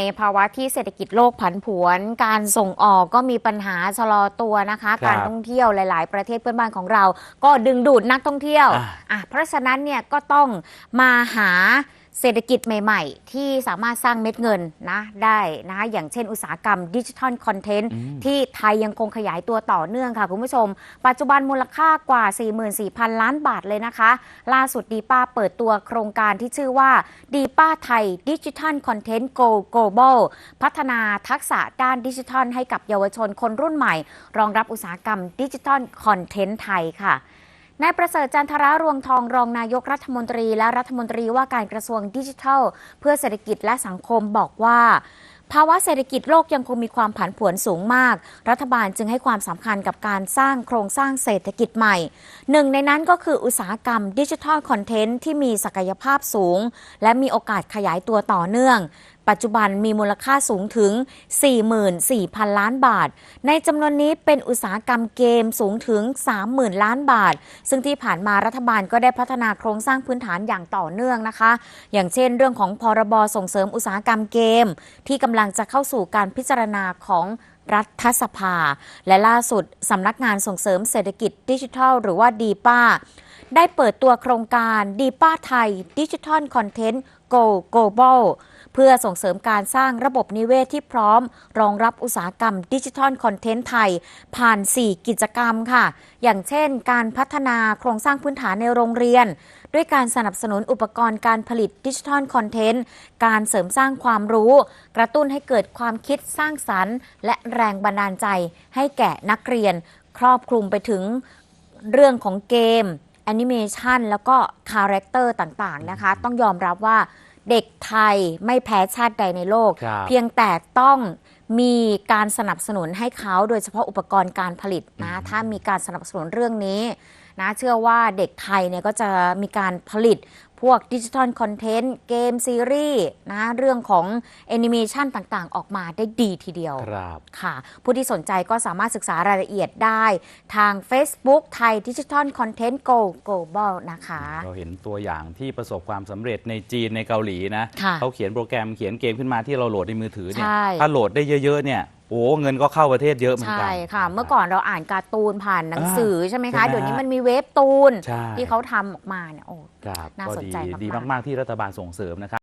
ในภาวะที่เศรษฐกิจโลกผันผวน การส่งออกก็มีปัญหาชะลอตัวนะคะครับการท่องเที่ยวหลาย ๆ ประเทศเพื่อนบ้านของเรา ก็ดึงดูดนักท่องเที่ยวอ่าอะเพราะฉะนั้นเนี่ยก็ต้องมาหา เศรษฐกิจใหม่ ๆ ที่สามารถสร้างเม็ดเงินนะได้นะคะอย่างเช่นอุตสาหกรรมดิจิทัลคอนเทนต์อืมที่ไทยยังคงขยายตัวต่อเนื่องค่ะ คุณผู้ชม ปัจจุบันมูลค่ากว่า 44,000 ล้านบาทเลยนะคะ ล่าสุดดีป้าเปิดตัวโครงการที่ชื่อว่าดีป้าไทยดิจิทัลคอนเทนต์ Go Global พัฒนาทักษะด้านดิจิทัลให้กับเยาวชนคนรุ่นใหม่ รองรับอุตสาหกรรมดิจิทัลคอนเทนต์ไทยค่ะ นายประเสริฐจันทรารวงทองรองนายกรัฐมนตรี และรัฐมนตรีว่าการกระทรวงดิจิทัล เพื่อเศรษฐกิจและสังคมบอกว่าภาวะเศรษฐกิจโลกยังคงมีความผันผวนสูงมาก รัฐบาลจึงให้ความสำคัญกับการสร้างโครงสร้างเศรษฐกิจใหม่ หนึ่งในนั้นก็คืออุตสาหกรรมดิจิทัลคอนเทนต์ที่มีศักยภาพสูง และมีโอกาสขยายตัวต่อเนื่อง ปัจจุบันมีมูลค่าสูงถึง 44,000 ล้านบาท ในจำนวนนี้เป็นอุตสาหกรรมเกมสูงถึง 30,000 ล้านบาท ซึ่งที่ผ่านมารัฐบาลก็ได้พัฒนาโครงสร้างพื้นฐานอย่างต่อเนื่องนะคะ อย่างเช่น เรื่องของพรบส่งเสริมอุตสาหกรรมเกม ที่กำลังจะเข้าสู่การพิจารณาของรัฐสภา และล่าสุดสำนักงานส่งเสริมเศรษฐกิจดิจิทัล หรือว่าดีป้า ได้เปิดตัวโครงการดีป้าไทยดิจิทัลคอนเทนต์ Go Global เพื่อส่งเสริมการสร้างระบบนิเวศที่พร้อม รองรับอุตสาหกรรมดิจิทัลคอนเทนต์ไทย ผ่าน 4 กิจกรรมค่ะ อย่างเช่น การพัฒนาโครงสร้างพื้นฐานในโรงเรียน ด้วยการสนับสนุนอุปกรณ์การผลิตดิจิทัลคอนเทนต์ การเสริมสร้างความรู้ กระตุ้นให้เกิดความคิดสร้างสรรค์ และแรงบันดาลใจให้แก่นักเรียน ครอบคลุมไปถึงเรื่องของเกม แอนิเมชันแล้วก็คาแรคเตอร์ต่างๆนะคะ ต้องยอมรับว่าเด็กไทยไม่แพ้ชาติใดในโลกครับเพียงแต่ต้องมีการสนับสนุนให้เขาโดยเฉพาะอุปกรณ์การผลิตนะ ถ้ามีการสนับสนุนเรื่องนี้ นะเชื่อว่าเด็กไทยเนี่ยก็จะมีการผลิตพวกดิจิทัลคอนเทนต์เกมซีรีส์นะเรื่องของแอนิเมชันต่างๆ ออกมาได้ดีทีเดียวครับค่ะ ผู้ที่สนใจก็สามารถศึกษารายละเอียดได้ทาง Facebook ไทยดิจิทัลคอนเทนต์ Go Global นะคะ เราเห็นตัวอย่างที่ประสบความสำเร็จในจีนในเกาหลีนะค่ะเขาเขียนโปรแกรมเขียนเกมขึ้นมาที่เราโหลดในมือถือเนี่ยใช่ถ้าโหลดได้เยอะๆเนี่ย โอ้เงินก็เข้าประเทศเยอะเหมือนกัใช่นค่ะ เมื่อก่อนเราอ่านการ์ตูนผ่านหนังสือใช่ไหมใช่คะไหมเดี๋ยวนี้มันมีเว็บตูนใช่ที่เขาทำออกมาเนี่ยโอ้ครับน่าก็สนดีใจมากๆดีมาก ๆ ที่รัฐบาลส่งเสริมนะครับ